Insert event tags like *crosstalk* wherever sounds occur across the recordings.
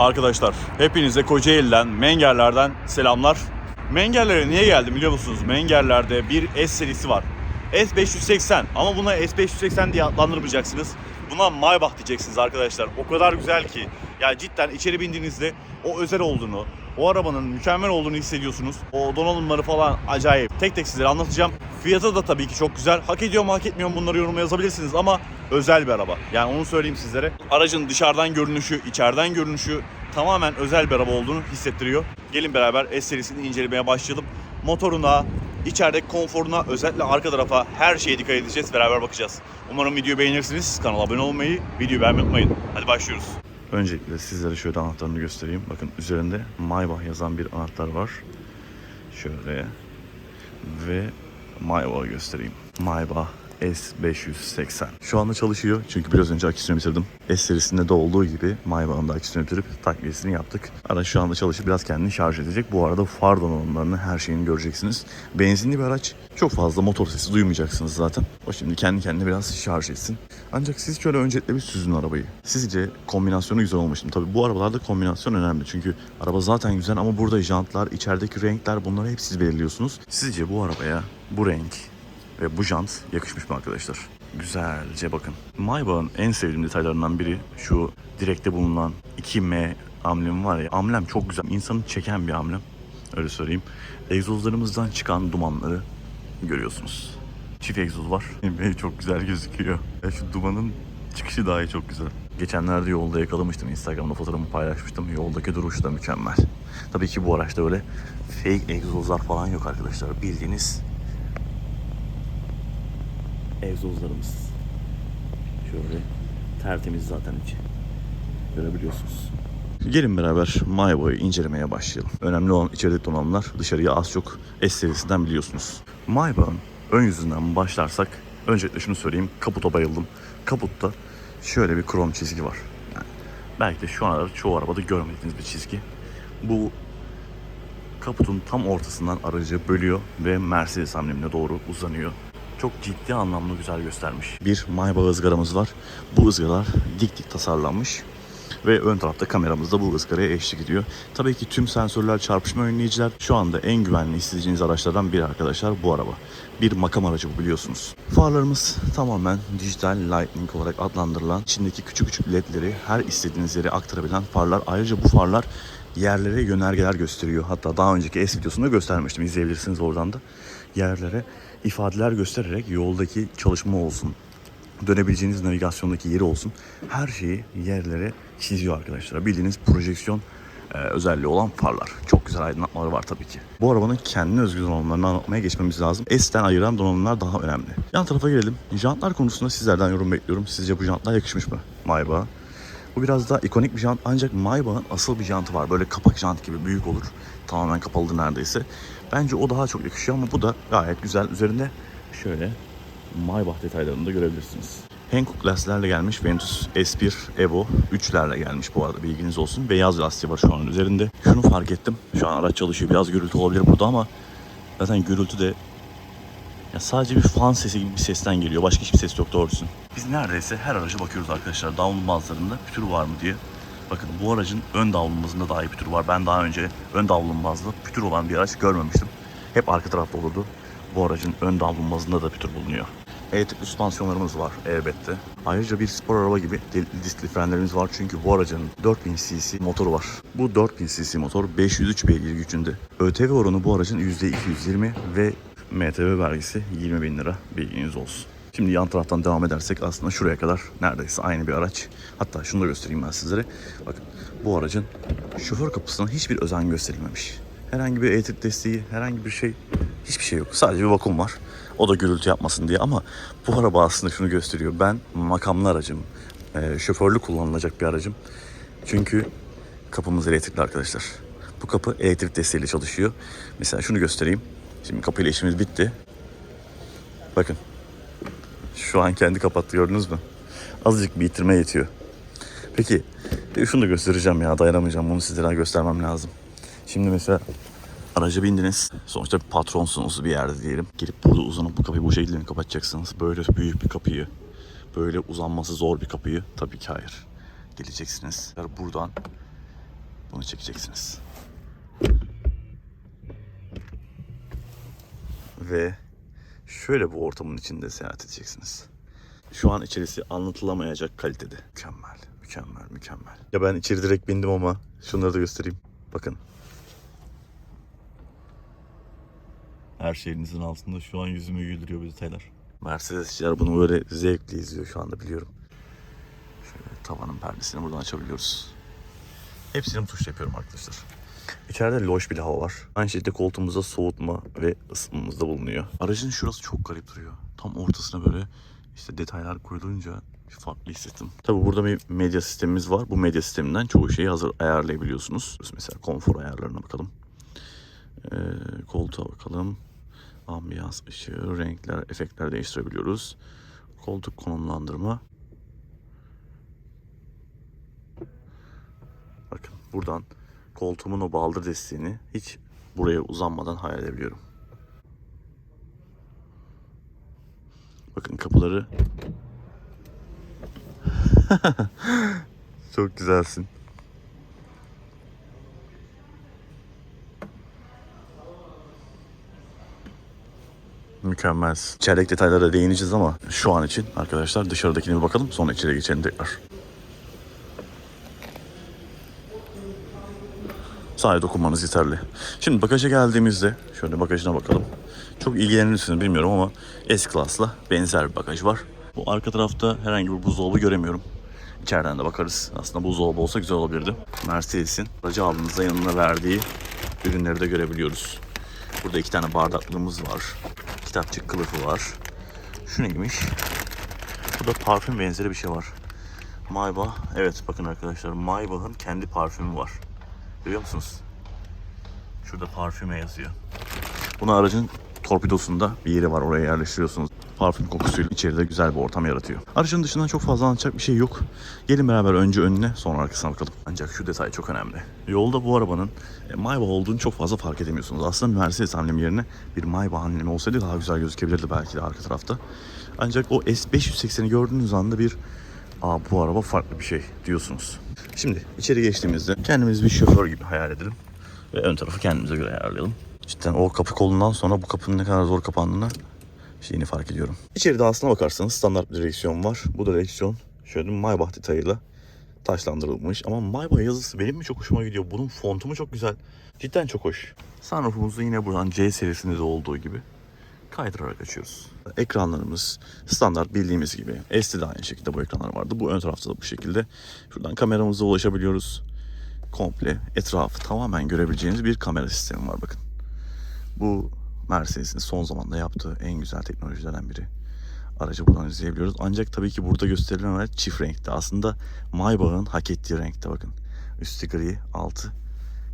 Arkadaşlar hepinize Kocaeli'den, Mengerler'den selamlar. Mengerlere niye geldim biliyor musunuz? Mengerler'de bir S serisi var. S580 ama buna S580 diye adlandırmayacaksınız. Buna Maybach diyeceksiniz arkadaşlar. O kadar güzel ki. Yani cidden içeri bindiğinizde o özel olduğunu, o arabanın mükemmel olduğunu hissediyorsunuz. O donanımları falan acayip. Tek tek sizlere anlatacağım. Fiyatı da tabii ki çok güzel. Hak ediyor mu hak etmiyor mu bunları yoruma yazabilirsiniz ama özel bir araba. Yani onu söyleyeyim sizlere. Aracın dışarıdan görünüşü, içeriden görünüşü tamamen özel bir araba olduğunu hissettiriyor. Gelin beraber S serisini incelemeye başlayalım. Motoruna, içerideki konforuna, özellikle arka tarafa her şeye dikkat edeceğiz. Beraber bakacağız. Umarım videoyu beğenirsiniz. Kanala abone olmayı, videoyu beğenmeyi unutmayın. Hadi başlıyoruz. Öncelikle sizlere şöyle anahtarını göstereyim. Bakın üzerinde Maybach yazan bir anahtar var. Şöyle ve Maybach'ı göstereyim. Maybach S580. Şu anda çalışıyor çünkü biraz önce aküsünü bitirdim. S serisinde de olduğu gibi Maybach'ın da aküsünü bitirip takviyesini yaptık. Araç şu anda çalışıp biraz kendini şarj edecek. Bu arada far donanımlarını her şeyini göreceksiniz. Benzinli bir araç. Çok fazla motor sesi duymayacaksınız zaten. O şimdi kendi kendine biraz şarj etsin. Ancak siz şöyle öncelikle bir süzün arabayı. Sizce kombinasyonu güzel olmuş mu? Tabii bu arabalarda kombinasyon önemli. Çünkü araba zaten güzel ama burada jantlar, içerideki renkler bunları hep siz belirliyorsunuz. Sizce bu arabaya bu renk ve bu jant yakışmış mı arkadaşlar? Güzelce bakın. Maybach'ın en sevdiğim detaylarından biri şu direkte bulunan 2M amblemi var ya. Amblem çok güzel. İnsanı çeken bir amblem. Öyle söyleyeyim. Egzozlarımızdan çıkan dumanları görüyorsunuz. Çift egzoz var. *laughs* Ve çok güzel gözüküyor. Ya şu dumanın çıkışı dahi çok güzel. Geçenlerde yolda yakalamıştım. Instagram'da fotoğrafımı paylaşmıştım. Yoldaki duruşu da mükemmel. Tabii ki bu araçta öyle fake egzozlar falan yok arkadaşlar. Bildiğiniz egzozlarımız. Şöyle tertemiz zaten içi. Görebiliyorsunuz. Gelin beraber Maybach'ı incelemeye başlayalım. Önemli olan içerideki donanımlar dışarıya az çok S serisinden biliyorsunuz. Maybach'ın ön yüzünden başlarsak öncelikle şunu söyleyeyim. Kaputa bayıldım. Kaputta şöyle bir krom çizgi var. Yani belki de şu ana çoğu arabada görmediğiniz bir çizgi. Bu kaputun tam ortasından aracı bölüyor ve Mercedes amblemine doğru uzanıyor. Çok ciddi anlamda güzel göstermiş. Bir Maybach ızgaramız var. Bu ızgaralar dik dik tasarlanmış. Ve ön tarafta kameramız da bu ızgaraya eşlik ediyor. Tabii ki tüm sensörler çarpışma önleyiciler. Şu anda en güvenli isteyeceğiniz araçlardan biri arkadaşlar bu araba. Bir makam aracı bu biliyorsunuz. Farlarımız tamamen dijital lightning olarak adlandırılan içindeki küçük küçük ledleri her istediğiniz yere aktarabilen farlar. Ayrıca bu farlar yerlere yönergeler gösteriyor. Hatta daha önceki S videosunda göstermiştim. İzleyebilirsiniz oradan da. Yerlere ifadeler göstererek yoldaki çalışma olsun, dönebileceğiniz navigasyondaki yeri olsun her şeyi yerlere çiziyor arkadaşlar. Bildiğiniz projeksiyon e, özelliği olan farlar. Çok güzel aydınlatmaları var tabii ki. Bu arabanın kendine özgü donanımlarını anlatmaya geçmemiz lazım. S'ten ayıran donanımlar daha önemli. Yan tarafa gelelim. Jantlar konusunda sizlerden yorum bekliyorum. Sizce bu jantlar yakışmış mı Maybach'a? Biraz daha ikonik bir jant ancak Maybach'ın asıl bir jantı var. Böyle kapak jant gibi büyük olur. Tamamen kapalıdır neredeyse. Bence o daha çok yakışıyor ama bu da gayet güzel. Üzerinde şöyle Maybach detaylarını da görebilirsiniz. Hankook lastiklerle gelmiş Ventus S1 Evo 3'lerle gelmiş bu arada bilginiz olsun. Beyaz lastiği var şu an üzerinde. Şunu fark ettim. Şu an araç çalışıyor. Biraz gürültü olabilir burada ama zaten gürültü de ya sadece bir fan sesi gibi bir sesten geliyor. Başka hiçbir ses yok doğrusu. Biz neredeyse her araca bakıyoruz arkadaşlar. Davlumbazlarında pütür var mı diye. Bakın bu aracın ön davlumbazında dahi pütür var. Ben daha önce ön davlumbazlı pütür olan bir araç görmemiştim. Hep arka tarafta olurdu. Bu aracın ön davlumbazında da pütür bulunuyor. Elektrikli süspansiyonlarımız var elbette. Ayrıca bir spor araba gibi diskli frenlerimiz var çünkü bu aracın 4000 cc motoru var. Bu 4000 cc motor 503 beygir gücünde. ÖTV oranı bu aracın %220 ve MTV vergisi 20 bin lira bilginiz olsun. Şimdi yan taraftan devam edersek aslında şuraya kadar neredeyse aynı bir araç. Hatta şunu da göstereyim ben sizlere. Bakın bu aracın şoför kapısına hiçbir özen gösterilmemiş. Herhangi bir elektrik desteği, herhangi bir şey, hiçbir şey yok. Sadece bir vakum var. O da gürültü yapmasın diye ama bu araba aslında şunu gösteriyor. Ben makamlı aracım, e, şoförlü kullanılacak bir aracım. Çünkü kapımız elektrikli arkadaşlar. Bu kapı elektrik desteğiyle çalışıyor. Mesela şunu göstereyim. Şimdi kapıyla işimiz bitti. Bakın. Şu an kendi kapattı gördünüz mü? Azıcık bir itirme yetiyor. Peki de şunu da göstereceğim ya dayanamayacağım bunu sizlere göstermem lazım. Şimdi mesela araca bindiniz. Sonuçta bir patronsunuz bir yerde diyelim. Gelip burada uzanıp bu kapıyı bu şekilde mi kapatacaksınız? Böyle büyük bir kapıyı, böyle uzanması zor bir kapıyı tabii ki hayır. Geleceksiniz. Buradan Bunu çekeceksiniz. Ve şöyle bir ortamın içinde seyahat edeceksiniz. Şu an içerisi anlatılamayacak kalitede. Mükemmel, mükemmel, mükemmel. Ya ben içeri direkt bindim ama şunları da göstereyim. Bakın. Her şeyinizin altında şu an yüzümü güldürüyor bu detaylar. Mercedesçiler bunu böyle zevkle izliyor şu anda biliyorum. Şöyle tavanın perdesini buradan açabiliyoruz. Hepsini tuşla yapıyorum arkadaşlar. İçeride loş bir hava var. Aynı şekilde koltuğumuzda soğutma ve ısınmamız da bulunuyor. Aracın şurası çok garip duruyor. Tam ortasına böyle işte detaylar koyulunca bir farklı hissettim. Tabi burada bir medya sistemimiz var. Bu medya sisteminden çoğu şeyi hazır ayarlayabiliyorsunuz. Mesela konfor ayarlarına bakalım. Ee, koltuğa bakalım. Ambiyans ışığı, renkler, efektler değiştirebiliyoruz. Koltuk konumlandırma. Bakın buradan koltuğumun o baldır desteğini hiç buraya uzanmadan hayal edebiliyorum. Bakın kapıları. *laughs* Çok güzelsin. Mükemmel. İçerideki detaylara değineceğiz ama şu an için arkadaşlar dışarıdakine bir bakalım sonra içeri geçelim tekrar. Sadece dokunmanız yeterli. Şimdi bagaja geldiğimizde şöyle bagajına bakalım. Çok ilgilenirsiniz bilmiyorum ama S-Class'la benzer bir bagaj var. Bu arka tarafta herhangi bir buzdolabı göremiyorum. İçeriden de bakarız. Aslında buzdolabı olsa güzel olabilirdi. Mercedes'in aracı aldığınızda yanına verdiği ürünleri de görebiliyoruz. Burada iki tane bardaklığımız var. Kitapçık kılıfı var. Şu neymiş? Burada parfüm benzeri bir şey var. Maybach. Evet bakın arkadaşlar Maybach'ın kendi parfümü var. Görüyor musunuz? Şurada parfüme yazıyor. Bunu aracın torpidosunda bir yeri var oraya yerleştiriyorsunuz. Parfüm kokusuyla içeride güzel bir ortam yaratıyor. Aracın dışından çok fazla anlatacak bir şey yok. Gelin beraber önce önüne sonra arkasına bakalım. Ancak şu detay çok önemli. Yolda bu arabanın e, Maybach olduğunu çok fazla fark edemiyorsunuz. Aslında Mercedes amblemi yerine bir Maybach amblemi olsaydı daha güzel gözükebilirdi belki de arka tarafta. Ancak o S580'i gördüğünüz anda bir Aa bu araba farklı bir şey diyorsunuz. Şimdi içeri geçtiğimizde kendimiz bir şoför gibi hayal edelim. Ve ön tarafı kendimize göre ayarlayalım. Cidden o kapı kolundan sonra bu kapının ne kadar zor kapandığını şeyini fark ediyorum. İçeride aslına bakarsanız standart bir direksiyon var. Bu direksiyon şöyle Maybach detayıyla taşlandırılmış. Ama Maybach yazısı benim mi çok hoşuma gidiyor. Bunun fontu mu çok güzel. Cidden çok hoş. Sunroof'umuzu yine buradan C serisinde de olduğu gibi kaydırarak açıyoruz. Ekranlarımız standart bildiğimiz gibi. SD de aynı şekilde bu ekranlar vardı. Bu ön tarafta da bu şekilde. Şuradan kameramıza ulaşabiliyoruz. Komple etrafı tamamen görebileceğiniz bir kamera sistemi var bakın. Bu Mercedes'in son zamanda yaptığı en güzel teknolojilerden biri. Aracı buradan izleyebiliyoruz. Ancak tabii ki burada gösterilen araç çift renkte. Aslında Maybach'ın hak ettiği renkte bakın. Üstü gri, altı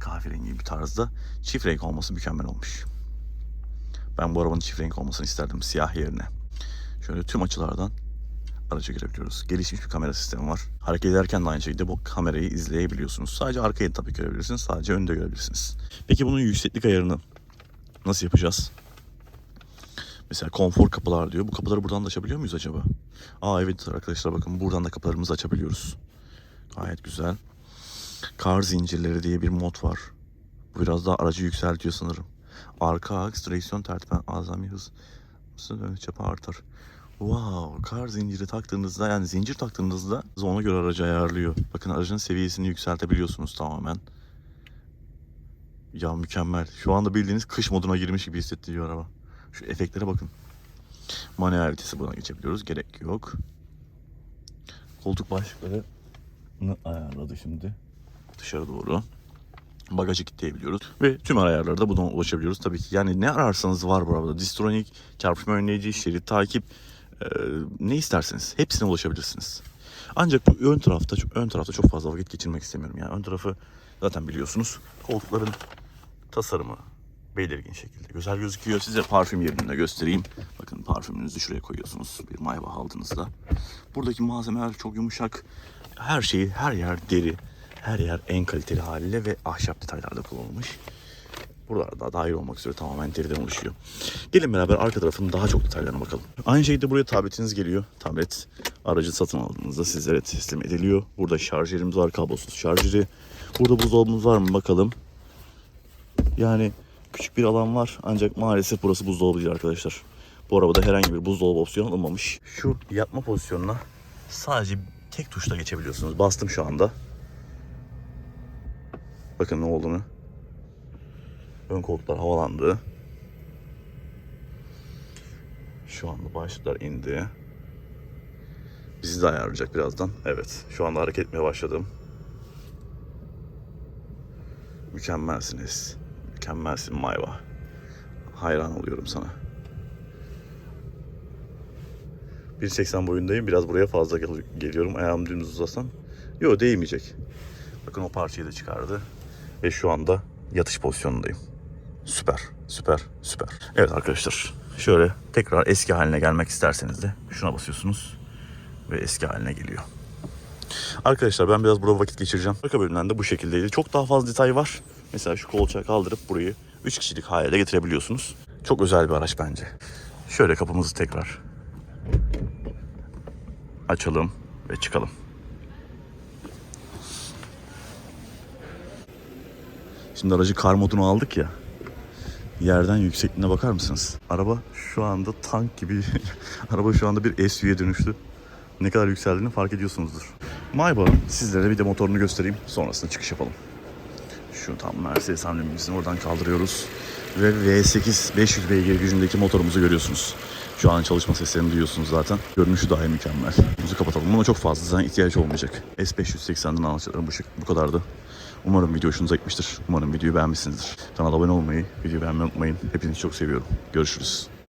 kahverengi bir tarzda. Çift renk olması mükemmel olmuş. Ben bu arabanın çift renk olmasını isterdim siyah yerine. Şöyle tüm açılardan aracı görebiliyoruz. Gelişmiş bir kamera sistemi var. Hareket ederken de aynı şekilde bu kamerayı izleyebiliyorsunuz. Sadece arkayı tabii görebilirsiniz. Sadece önde görebilirsiniz. Peki bunun yükseklik ayarını nasıl yapacağız? Mesela konfor kapılar diyor. Bu kapıları buradan da açabiliyor muyuz acaba? Aa evet arkadaşlar bakın buradan da kapılarımızı açabiliyoruz. Gayet güzel. Kar zincirleri diye bir mod var. Bu biraz daha aracı yükseltiyor sanırım. Arka aks, direksiyon tertiben azami hız. Hızı dönüş çapı artar. Wow, kar zinciri taktığınızda yani zincir taktığınızda ona göre aracı ayarlıyor. Bakın aracın seviyesini yükseltebiliyorsunuz tamamen. Ya mükemmel. Şu anda bildiğiniz kış moduna girmiş gibi hissettiriyor araba. Şu efektlere bakın. Manuel vitesi buna geçebiliyoruz. Gerek yok. Koltuk başlıklarını ayarladı şimdi. Dışarı doğru bagajı kilitleyebiliyoruz. Ve tüm ayarları da buradan ulaşabiliyoruz. Tabii ki yani ne ararsanız var bu arabada. Distronik, çarpışma önleyici, şerit takip e, ne isterseniz hepsine ulaşabilirsiniz. Ancak bu ön tarafta ön tarafta çok fazla vakit geçirmek istemiyorum. Yani ön tarafı zaten biliyorsunuz. Koltukların tasarımı belirgin şekilde güzel gözüküyor. Size parfüm yerini de göstereyim. Bakın parfümünüzü şuraya koyuyorsunuz. Bir Maybach aldığınızda. Buradaki malzemeler çok yumuşak. Her şeyi, her yer deri. Her yer en kaliteli haliyle ve ahşap detaylarda kullanılmış. Buralar da dahil olmak üzere tamamen deriden oluşuyor. Gelin beraber arka tarafının daha çok detaylarına bakalım. Aynı şekilde buraya tabletiniz geliyor. Tablet aracı satın aldığınızda sizlere teslim ediliyor. Burada şarj yerimiz var, kablosuz şarj yeri. Burada buzdolabımız var mı bakalım. Yani küçük bir alan var ancak maalesef burası buzdolabı değil arkadaşlar. Bu arabada herhangi bir buzdolabı opsiyonu alınmamış. Şu yatma pozisyonuna sadece tek tuşla geçebiliyorsunuz. Bastım şu anda. Bakın ne olduğunu. Ön koltuklar havalandı. Şu anda başlıklar indi. Bizi de ayarlayacak birazdan. Evet. Şu anda hareket etmeye başladım. Mükemmelsiniz. Mükemmelsin Mayva. Hayran oluyorum sana. 1.80 boyundayım. Biraz buraya fazla gel- geliyorum. Ayağım dümdüz uzasam. Yok değmeyecek. Bakın o parçayı da çıkardı. Ve şu anda yatış pozisyonundayım. Süper, süper, süper. Evet arkadaşlar. Şöyle tekrar eski haline gelmek isterseniz de şuna basıyorsunuz. Ve eski haline geliyor. Arkadaşlar ben biraz burada vakit geçireceğim. Arka bölümden de bu şekildeydi. Çok daha fazla detay var. Mesela şu kolçağı kaldırıp burayı 3 kişilik hale de getirebiliyorsunuz. Çok özel bir araç bence. Şöyle kapımızı tekrar açalım ve çıkalım. Şimdi aracı kar modunu aldık ya. Yerden yüksekliğine bakar mısınız? Araba şu anda tank gibi. *laughs* Araba şu anda bir SUV'ye dönüştü. Ne kadar yükseldiğini fark ediyorsunuzdur. Maybach'ın sizlere bir de motorunu göstereyim. Sonrasında çıkış yapalım. Şu tam Mercedes amblemimizin oradan kaldırıyoruz. Ve V8 500 beygir gücündeki motorumuzu görüyorsunuz. Şu an çalışma seslerini duyuyorsunuz zaten. Görünüşü dahi mükemmel. Müzik kapatalım. Buna çok fazla zaten ihtiyaç olmayacak. S580'den anlatacaklarım bu, şek- bu kadardı. Umarım video hoşunuza gitmiştir. Umarım videoyu beğenmişsinizdir. Kanala abone olmayı, videoyu beğenmeyi unutmayın. Hepinizi çok seviyorum. Görüşürüz.